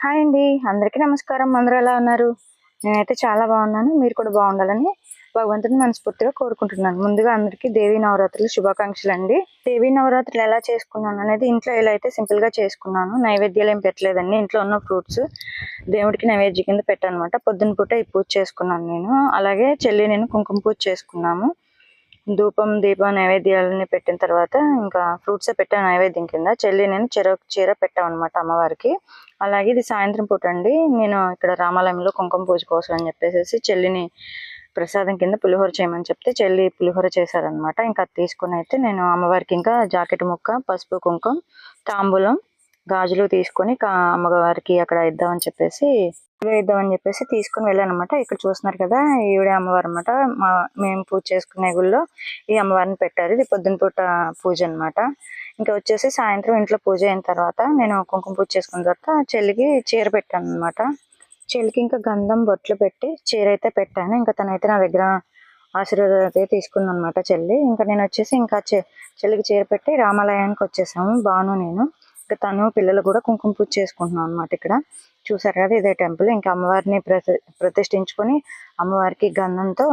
Hi అండి. అందరికీ నమస్కారం. అందరూ ఎలా ఉన్నారు? నేనైతే చాలా బాగున్నాను. మీరు కూడా బాగుండాలని భగవంతుని మనస్ఫూర్తిగా కోరుకుంటున్నాను. ముందుగా అందరికీ దేవీ నవరాత్రులు శుభాకాంక్షలు అండి. దేవీ నవరాత్రులు ఎలా చేసుకున్నాను అనేది ఇంట్లో ఎలా అయితే సింపుల్గా చేసుకున్నాను. నైవేద్యాలు ఏం పెట్టలేదండి. ఇంట్లో ఉన్న ఫ్రూట్స్ దేవుడికి నైవేద్యం కింద పెట్టనమాట. పొద్దున పూట ఈ పూజ చేసుకున్నాను నేను. అలాగే చెల్లి నేను కుంకుమ పూజ చేసుకున్నాము. ధూపం దీపం నైవేద్యాలని పెట్టిన తర్వాత ఇంకా ఫ్రూట్స్ పెట్టాను నైవేద్యం కింద. చెల్లి నేను చీర చీర పెట్టాం అనమాట అమ్మవారికి. అలాగే ఇది సాయంత్రం పూట అండి. నేను ఇక్కడ రామాలయంలో కుంకుమ పూజ కోసం అని చెప్పేసి చెల్లిని ప్రసాదం కింద పులిహోర చేయమని చెప్తే చెల్లి పులిహోర చేశారనమాట ఇంకా అది తీసుకుని అయితే నేను అమ్మవారికి ఇంకా జాకెట్ ముక్క పసుపు కుంకుమ తాంబూలం గాజులు తీసుకొని కా- అమ్మవారికి అక్కడ ఇద్దామని చెప్పేసి ఇద్దామని చెప్పేసి తీసుకుని వెళ్ళాను అనమాట ఇక్కడ చూస్తున్నారు కదా ఈవిడే అమ్మవారు అనమాట మా మేము పూజ చేసుకునే గుళ్ళో ఈ అమ్మవారిని పెట్టారు. ఇది పొద్దున పూట పూజ అన్నమాట. ఇంకా వచ్చేసి సాయంత్రం ఇంట్లో పూజ అయిన తర్వాత నేను కుంకుమ పూజ చేసుకున్న తర్వాత చెల్లికి చీర పెట్టాను అనమాట చెల్లికి ఇంకా గంధం బొట్లు పెట్టి చీర అయితే పెట్టాను. ఇంకా తనైతే నా దగ్గర ఆశీర్వాదం అయితే తీసుకుంది అనమాట చెల్లి. ఇంకా నేను వచ్చేసి ఇంకా చె- చెల్లికి చీర పెట్టి రామాలయానికి వచ్చేసాము. బాను నేను. తను పిల్లలు కూడా కుంకుమ పూజ చేసుకుంటున్నాం అనమాట ఇక్కడ. చూసారు కదా ఇదే టెంపుల్. ఇంకా అమ్మవారిని ప్రతి ప్రతిష్ఠించుకొని అమ్మవారికి గంధంతో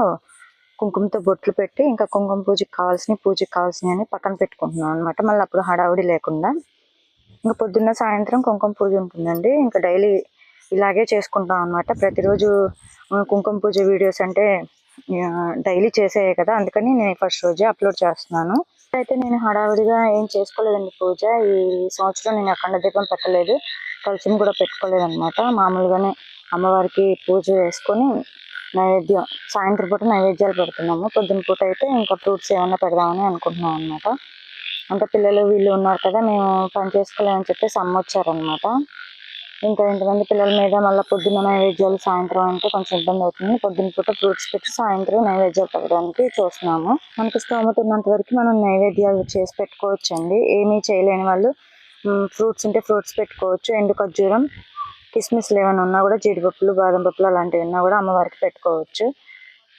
కుంకుమతో బొట్లు పెట్టి ఇంకా కుంకుమ పూజకి కావాల్సిన పూజకి కావాల్సినవి అని పక్కన పెట్టుకుంటున్నాం అనమాట మళ్ళీ అప్పుడు హడావుడి లేకుండా. ఇంకా పొద్దున్న సాయంత్రం కుంకుమ పూజ ఉంటుందండి. ఇంకా డైలీ ఇలాగే చేసుకుంటాం అనమాట ప్రతిరోజు కుంకుమ పూజ వీడియోస్ అంటే డైలీ చేసేయే కదా. అందుకని నేను ఫస్ట్ రోజే అప్లోడ్ చేస్తున్నాను. అయితే నేను హడావిడిగా ఏం చేసుకోలేదండి పూజ. ఈ సంవత్సరం నేను అఖండ దీపం పెట్టలేదు. కలసం కూడా పెట్టుకోలేదు అనమాట మామూలుగానే అమ్మవారికి పూజ చేసుకొని నైవేద్యం సాయంత్రం పూట నైవేద్యాలు పెడుతున్నాము. పొద్దున పూట అయితే ఇంకా ఫ్రూట్స్ ఏమైనా పెడదామని అనుకుంటున్నాం అనమాట అంటే పిల్లలు వీళ్ళు ఉన్నారు కదా మేము పని చేసుకోలేమని చెప్పేసి అమ్మ వచ్చారనమాట ఇంకా ఇంతమంది పిల్లల మీద మళ్ళీ పొద్దున్న నైవేద్యాలు సాయంత్రం అంటే కొంచెం ఇబ్బంది అవుతుంది. పొద్దున్న పూట ఫ్రూట్స్ పెట్టి సాయంత్రం నైవేద్యాలు పెట్టడానికి చూస్తున్నాము. మనకి స్తోమత ఉన్నంత వరకు మనం నైవేద్యాలు చేసి పెట్టుకోవచ్చు అండి ఏమీ చేయలేని వాళ్ళు ఫ్రూట్స్ ఉంటే ఫ్రూట్స్ పెట్టుకోవచ్చు. ఎండు ఖర్జూరం కిస్మిస్లు ఏమైనా ఉన్నా కూడా జీడిపప్పులు బాదం పప్పులు అలాంటివి ఉన్నా కూడా అమ్మవారికి పెట్టుకోవచ్చు.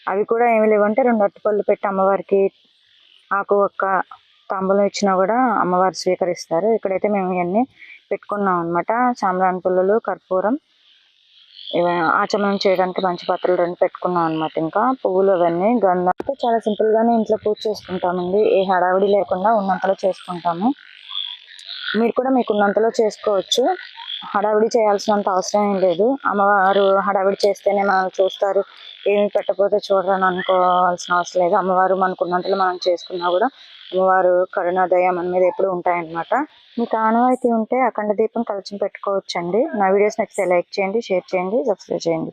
అవి కూడా ఏమి లేవంటే రెండు అరటిపళ్ళు పెట్టి అమ్మవారికి ఆకు ఒక్క తాంబూలం ఇచ్చినా కూడా అమ్మవారు స్వీకరిస్తారు. ఇక్కడైతే మేము ఇవన్నీ పెట్టుకున్నాం అనమాట సాంబ్రాణి పుల్లలు కర్పూరం ఆచమనం చేయడానికి మంచి పాత్రలు రెండు పెట్టుకున్నాం అనమాట ఇంకా. పువ్వులు అవన్నీ గంధం అయితే చాలా సింపుల్గానే ఇంట్లో పూజ చేసుకుంటామండి. ఏ హడావిడి లేకుండా ఉన్నంతలో చేసుకుంటాము. మీరు కూడా మీకు ఉన్నంతలో చేసుకోవచ్చు. హడావిడి చేయాల్సినంత అవసరం ఏం లేదు. అమ్మవారు హడావిడి చేస్తేనే మనల్ని చూస్తారు. ఏమి పెట్టకపోతే చూడరని అనుకోవాల్సిన అవసరం లేదు. అమ్మవారు మనకు మనం చేసుకున్నా కూడా అమ్మవారు కరుణ దయ మన మీద ఎప్పుడు ఉంటాయన్నమాట. మీకు ఆనవాయితీ ఉంటే అఖండ దీపం కలిసి పెట్టుకోవచ్చండి. నా వీడియోస్ నచ్చితే లైక్ చేయండి షేర్ చేయండి సబ్స్క్రైబ్ చేయండి.